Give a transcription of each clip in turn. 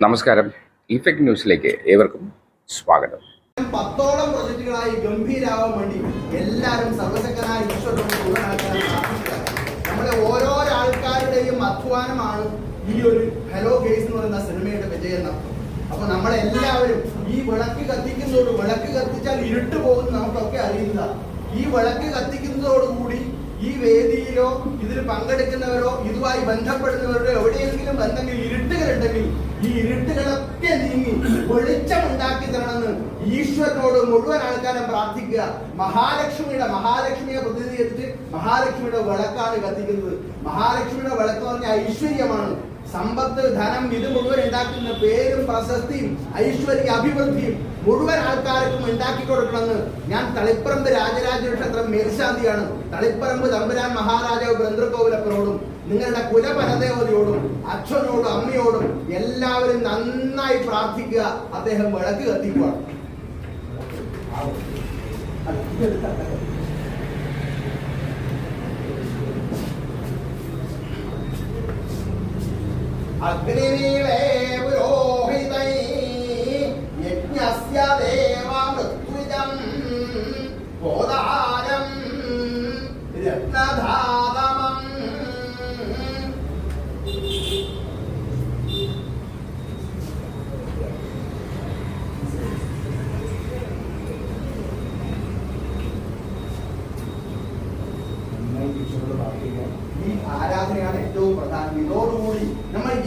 നമസ്കാരം. ഇഫക്ട് ന്യൂസിലേക്ക് ഏവർക്കും സ്വാഗതം. പത്തോളം പ്രൊജക്ടുകളായി ഗംഭീരാവാൻ വേണ്ടി എല്ലാവരും സർവശക്തനായ നമ്മുടെ ഓരോ ആൾക്കാരുടെയും അധ്വാനമാണ് ഈ ഒരു ഹലോ ഗേസ് എന്ന് പറയുന്ന സിനിമയുടെ വിജയം അപ്പൊ നമ്മളെല്ലാവരും ഈ വിളക്ക് കത്തിക്കുന്നതോട് വിളക്ക് കത്തിച്ചാൽ ഇരുട്ട് പോകുന്ന നമുക്കൊക്കെ അറിയില്ല ഈ വിളക്ക് കത്തിക്കുന്നതോടുകൂടി ഈ വേദിയിലോ ഇതിൽ പങ്കെടുക്കുന്നവരോ ഇതുമായി ബന്ധപ്പെടുന്നവരുടെ എവിടെയെങ്കിലും എന്തെങ്കിലും ഇരുട്ടുകളുണ്ടെങ്കിൽ ഈ ഇരുട്ടുകളൊക്കെ നീങ്ങി വെളിച്ചം ഉണ്ടാക്കി തരണമെന്ന് ഈശ്വരനോട് മുഴുവൻ ആൾക്കാരും പ്രാർത്ഥിക്കുക. മഹാലക്ഷ്മിയുടെ മഹാലക്ഷ്മിയെ പ്രതിനിധീകരിച്ച് മഹാലക്ഷ്മിയുടെ വിളക്കാണ് കത്തിക്കുന്നത്. മഹാലക്ഷ്മിയുടെ വിളക്ക് പറഞ്ഞ ഐശ്വര്യമാണ്. സമ്പത്ത് ധനം ഇത് മുഴുവൻ ഉണ്ടാക്കുന്ന പേരും പ്രശസ്തിയും ഐശ്വര്യ അഭിവൃദ്ധിയും മുഴുവൻ ആൾക്കാർക്കും ഉണ്ടാക്കി കൊടുക്കണമെന്ന് ഞാൻ തളിപ്പറമ്പ് രാജരാജ ക്ഷേത്രം മേൽശാന്തിയാണ്. തളിപ്പറമ്പ് തമ്പുരാൻ മഹാരാജാവ് ബന്ധുക്കോവിലപ്പനോടും നിങ്ങളുടെ കുലപരദേവതയോടും അച്ഛനോടും അമ്മയോടും എല്ലാവരും നന്നായി പ്രാർത്ഥിക്കുക. അദ്ദേഹം വിളക്ക് കത്തിക്കുവാണ്. അഗ്നിവീളേ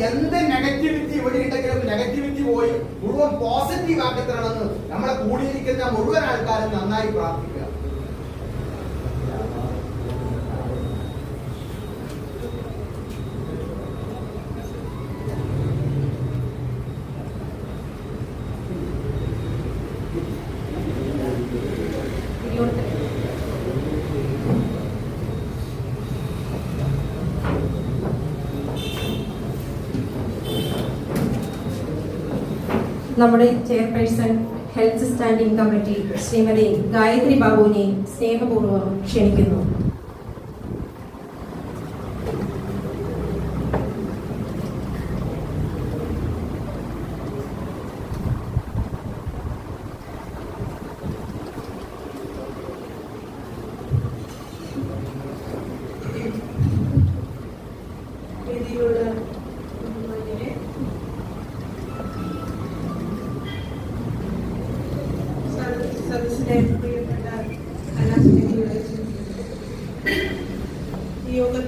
എന്ത് നെഗറ്റിവിറ്റി ഇവിടെ ഉണ്ടെങ്കിലും നെഗറ്റിവിറ്റി പോയി മുഴുവൻ പോസിറ്റീവ് ആക്കി തരണമെന്ന് നമ്മളെ കൂടിയിരിക്കുന്ന മുഴുവൻ ആൾക്കാരും നന്നായി പ്രാർത്ഥിക്കുക നമ്മുടെ chairperson health standing committee Shrimati Gayatri ബാബുവിനെ സ്നേഹപൂർവം ക്ഷണിക്കുന്നു.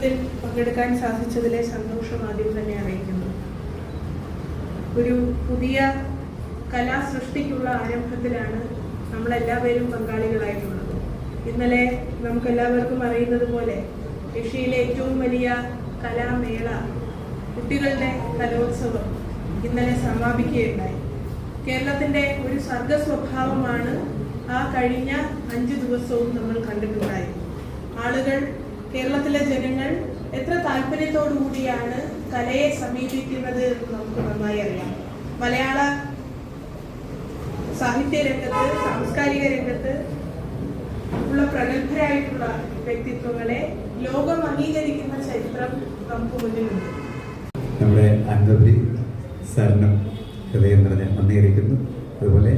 യോഗത്തിൽ പങ്കെടുക്കാൻ സാധിച്ചതിലെ സന്തോഷം ആദ്യം തന്നെ അറിയിക്കുന്നു. ഒരു പുതിയ കലാസൃഷ്ടിക്കുള്ള ആരംഭത്തിലാണ് നമ്മളെല്ലാവരും പങ്കാളികളായിട്ടുള്ളത്. ഇന്നലെ നമുക്കെല്ലാവർക്കും അറിയുന്നത് പോലെ ഏഷ്യയിലെ ഏറ്റവും വലിയ കലാമേള കുട്ടികളുടെ കലോത്സവം ഇന്നലെ സമാപിക്കുകയുണ്ടായി. കേരളത്തിന്റെ ഒരു സർഗ സ്വഭാവമാണ് ആ കഴിഞ്ഞ അഞ്ച് ദിവസവും നമ്മൾ കണ്ടിട്ടുണ്ടായത് ആളുകൾ കേരളത്തിലെ ജനങ്ങൾ എത്ര താല്പര്യത്തോടു കൂടിയാണ് കലയെ സമീപിക്കുന്നത് എന്ന് നമുക്ക് നന്നായി അറിയാം. മലയാള സാഹിത്യ രംഗത്ത് സാംസ്കാരിക രംഗത്ത് ഉള്ള പ്രഗത്ഭരായിട്ടുള്ള വ്യക്തിത്വങ്ങളെ ലോകം അംഗീകരിക്കുന്ന ചരിത്രം നമുക്ക് മുന്നിലുണ്ട്. നമ്മുടെ അനന്തപുരി സാറിനും ഹൃദയം നിറഞ്ഞ നന്ദി അറിയിക്കുന്നു. അതുപോലെ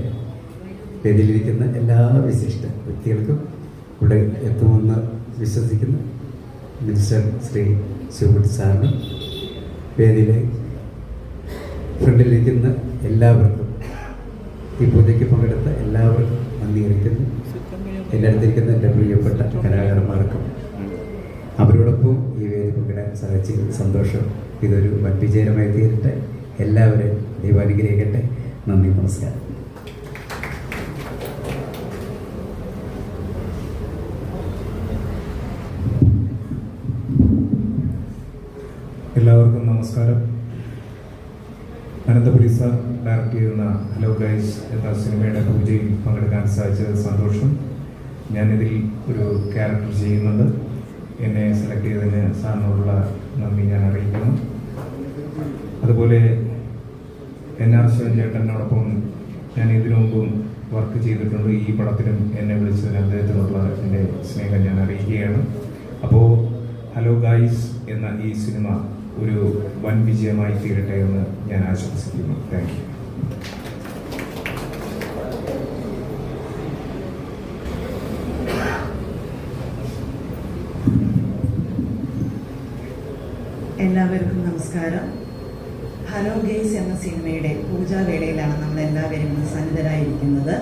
വേദിയിലിരിക്കുന്ന എല്ലാ വിശിഷ്ട വ്യക്തികൾക്കും ഇവിടെ എത്തുമെന്ന് വിശ്വസിക്കുന്നു. മിനിസ്റ്റർ ശ്രീ ശിവകുട്ടി സാറിനും വേദിയിലെ ഫ്രണ്ടിലിരിക്കുന്ന എല്ലാവർക്കും ഈ പൂജയ്ക്ക് പങ്കെടുത്ത എല്ലാവർക്കും നന്ദി അറിയിക്കുന്നു എന്റെ അടുത്തിരിക്കുന്ന എന്റെ പ്രിയപ്പെട്ട കലാകാരന്മാർക്കും അവരോടൊപ്പം ഈ വേദി പങ്കിടാൻ സാധിച്ചതിൽ സന്തോഷം. ഇതൊരു വൻ വിജയമായി തീരട്ടെ. എല്ലാവരെയും ദൈവം അനുഗ്രഹിക്കട്ടെ നന്ദി നമസ്കാരം. എല്ലാവർക്കും നമസ്കാരം. അനന്തപുരി സാർ ഡയറക്റ്റ് ചെയ്യുന്ന ഹലോ ഗൈസ് എന്ന സിനിമയുടെ പൂജയിൽ പങ്കെടുക്കാൻ സാധിച്ചത് സന്തോഷം. ഞാനിതിൽ ഒരു ക്യാരക്ടർ ചെയ്യുന്നുണ്ട്. എന്നെ സെലക്ട് ചെയ്തതിന് സാറിനോടുള്ള നന്ദി ഞാൻ അറിയിക്കുന്നു. അതുപോലെ എൻ ആർ ശിവൻ ചേട്ടനോടൊപ്പം ഞാൻ ഇതിനു മുമ്പും വർക്ക് ചെയ്തിട്ടുണ്ട്. ഈ പടത്തിലും എന്നെ വിളിച്ചതിന് അദ്ദേഹത്തിനുള്ള എന്റെ സ്നേഹം ഞാൻ അറിയിക്കുകയാണ്. അപ്പോൾ ഹലോ ഗായ്സ് എന്ന ഈ സിനിമ ഒരു വൻ വിജയമായി തീരട്ടെ എന്ന് ഞാൻ ആശംസിക്കുന്നു. താങ്ക് യു എല്ലാവർക്കും നമസ്കാരം. ഹലോ ഗെയ്സ് എന്ന സിനിമയുടെ പൂജാവേളയിലാണ് നമ്മൾ എല്ലാവരും സന്നിധരായിരിക്കുന്നത്.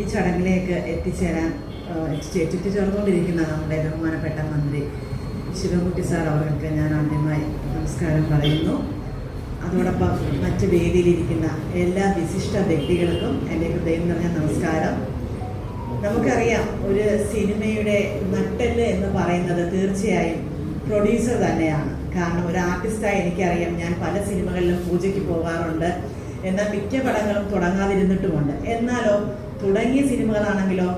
ഈ ചടങ്ങിലേക്ക് എത്തിച്ചേരാൻ എത്തിച്ചേർന്നുകൊണ്ടിരിക്കുന്ന നമ്മുടെ ബഹുമാനപ്പെട്ട മന്ത്രി ശിവകുട്ടി സാർ അവർക്ക് ഞാൻ ആദ്യമായി നമസ്കാരം പറയുന്നു. അതോടൊപ്പം മറ്റ് വേദിയിലിരിക്കുന്ന എല്ലാ വിശിഷ്ട വ്യക്തികൾക്കും എന്റെ ഹൃദയം നിറഞ്ഞ നമസ്കാരം. നമുക്കറിയാം ഒരു സിനിമയുടെ നട്ടെല്ല് എന്ന് പറയുന്നത് തീർച്ചയായും പ്രൊഡ്യൂസർ തന്നെയാണ്. കാരണം ഒരു ആർട്ടിസ്റ്റായി എനിക്കറിയാം ഞാൻ പല സിനിമകളിലും പൂജയ്ക്ക് പോകാറുണ്ട്. എന്നാൽ മിക്ക പടങ്ങളും തുടങ്ങാതിരുന്നിട്ടുമുണ്ട്. എന്നാലോ തുടങ്ങിയ സിനിമകളാണെങ്കിലോ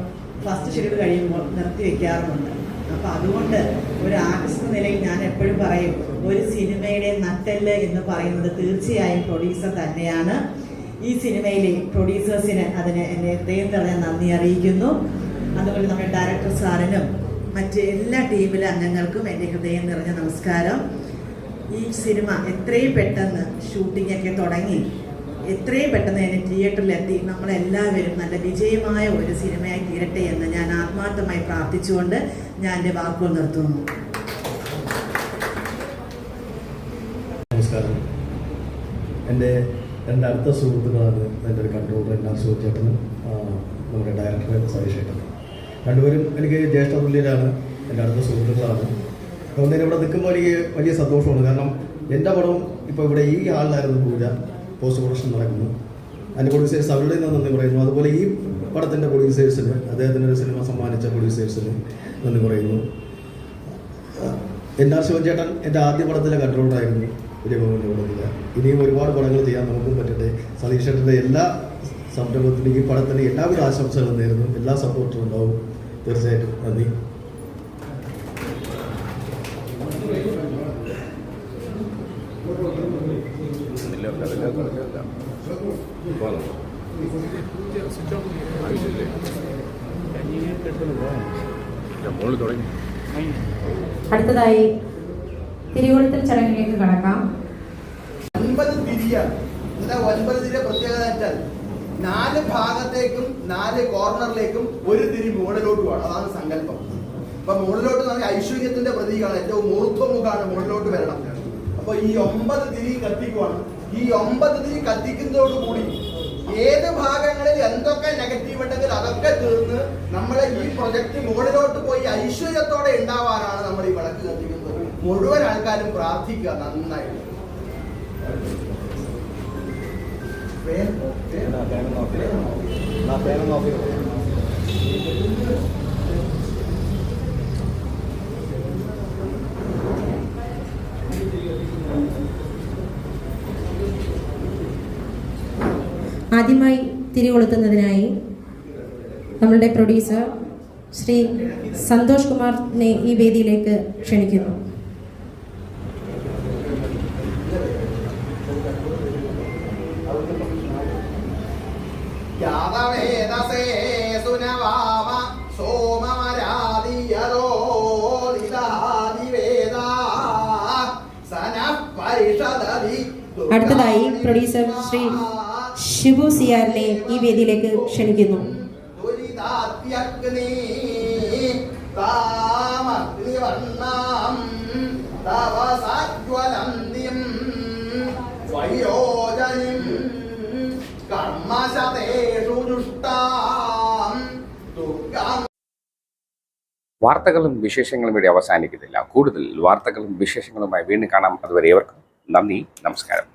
ഫസ്റ്റ് ഷെഡ്യൂൾ കഴിയുമ്പോൾ നിർത്തി വെക്കാറുമുണ്ട് അപ്പോൾ അതുകൊണ്ട് ഒരു ആർട്ടിസ്റ്റ് എന്ന നിലയിൽ ഞാൻ എപ്പോഴും പറയും ഒരു സിനിമയുടെ നട്ടെല്ല് എന്ന് പറയുന്നത് തീർച്ചയായും പ്രൊഡ്യൂസർ തന്നെയാണ്. ഈ സിനിമയിലെ പ്രൊഡ്യൂസേഴ്സിന് അതിന് എന്നെ ഹൃദയം നിറഞ്ഞ നന്ദി അറിയിക്കുന്നു. അതുപോലെ നമ്മുടെ ഡയറക്ടർ സാറിനും മറ്റ് എല്ലാ ടീമിലെ അംഗങ്ങൾക്കും എന്റെ ഹൃദയം നിറഞ്ഞ നമസ്കാരം. ഈ സിനിമ എത്രയും പെട്ടെന്ന് ഷൂട്ടിങ്ങൊക്കെ തുടങ്ങി. എത്രയും പെട്ടെന്ന് തന്നെ തിയേറ്ററിലെത്തി നമ്മളെല്ലാവരും നല്ല വിജയമായ ഒരു സിനിമയായി തീരട്ടെ എന്ന് ഞാൻ ആത്മാർത്ഥമായി പ്രാർത്ഥിച്ചുകൊണ്ട് ഞാൻ എന്റെ വാക്കുകൾ നിർത്തുന്നു നമസ്കാരം എന്റെ എന്റെ അടുത്ത സുഹൃത്തുക്കളാണ് എന്റെ ഒരു കൺട്രോളർ സുഹൃത്തേട്ടനും ആ, നമ്മുടെ ഡയറക്ടർ സതീഷ് ഏട്ടനും രണ്ടുപേരും എനിക്ക് ജ്യേഷ്ഠ തുല്യരാണ് എന്റെ അടുത്ത സുഹൃത്തുക്കളാണ്. അതുകൊണ്ട് തന്നെ ഇവിടെ നിൽക്കുമ്പോൾ എനിക്ക് വലിയ സന്തോഷമാണ്. കാരണം എന്റെ പടവും ഇപ്പോൾ ഇവിടെ ഈ ആളിലായിരുന്നു പൂജ പോസ്റ്റ് പ്രൊഡക്ഷൻ നടക്കുന്നു. അതിന്റെ പ്രൊഡ്യൂസേഴ്സ് അവരുടെ നിന്ന് നന്ദി പറയുന്നു. അതുപോലെ ഈ പടത്തിന്റെ പ്രൊഡ്യൂസേഴ്സിന് അദ്ദേഹത്തിന് ഒരു സിനിമ സമ്മാനിച്ച പ്രൊഡ്യൂസേഴ്സിന് നന്ദി പറയുന്നു. എൻ ആർ ശിവചേട്ടൻ എന്റെ ആദ്യ പടത്തിലെ കൺട്രോളറായിരുന്നു വിജയഭവന്റെ പടത്തിൽ ഇനിയും ഒരുപാട് പടങ്ങൾ ചെയ്യാൻ നമുക്കും പറ്റട്ടെ. സതീഷേട്ടന്റെ എല്ലാ സംരംഭത്തിനും ഈ പടത്തിന്റെ എല്ലാവിധ ആശംസകളും നേരുന്നു. എല്ലാ സപ്പോർട്ടും ഉണ്ടാവും. തീർച്ചയായിട്ടും. നന്ദി. അടുത്തതായി തിരുവോണത്തിൽ ചടങ്ങിലേക്ക് കടക്കാം. ഒൻപത് തിരിയാണ് ഒൻപതിന്റെ പ്രത്യേകത വെച്ചാൽ നാല് ഭാഗത്തേക്കും നാല് കോർണറിലേക്കും ഒരു തിരി മുകളിലോട്ട് പോകണം. അതാണ് സങ്കല്പം. അപ്പൊ മുകളിലോട്ട് നമ്മൾ ഐശ്വര്യത്തിന്റെ പ്രതീകമാണ്. ഏറ്റവും മൂർധ്വമുഖാണ് മുകളിലോട്ട് വരണം. അപ്പൊ ഈ ഒമ്പത് തിരി കത്തിക്കുവാണ്. ഈ ഒമ്പത് തിരി കത്തിക്കുന്നതോടുകൂടി ഏത് ഭാഗങ്ങളിൽ എന്തൊക്കെ നെഗറ്റീവ് ഉണ്ടെങ്കിൽ അതൊക്കെ തീർന്ന് നമ്മളെ ഈ പ്രൊജക്ട് മുകളിലോട്ട് പോയി ഐശ്വര്യത്തോടെ ഉണ്ടാവാനാണ് നമ്മൾ ഈ വിളക്ക് കത്തിക്കുന്നത്. മുഴുവൻ ആൾക്കാരും പ്രാർത്ഥിക്കുക നന്നായിട്ട്. പേൻ- ആദ്യമായി തിരികൊളുത്തുന്നതിനായി നമ്മളുടെ പ്രൊഡ്യൂസർ ശ്രീ സന്തോഷ് കുമാറിനെ ഈ വേദിയിലേക്ക് ക്ഷണിക്കുന്നു. അടുത്തതായി പ്രൊഡ്യൂസർ ശ്രീ ഷിബു സിയാറിനെ ഈ വേദിയിലേക്ക് ക്ഷണിക്കുന്നു. വാർത്തകളും വിശേഷങ്ങളും ഇവിടെ അവസാനിക്കുന്നില്ല. കൂടുതൽ വാർത്തകളും വിശേഷങ്ങളുമായി വീണ്ടും കാണാം. അതുവരെ ഏവർക്കും നന്ദി നമസ്കാരം.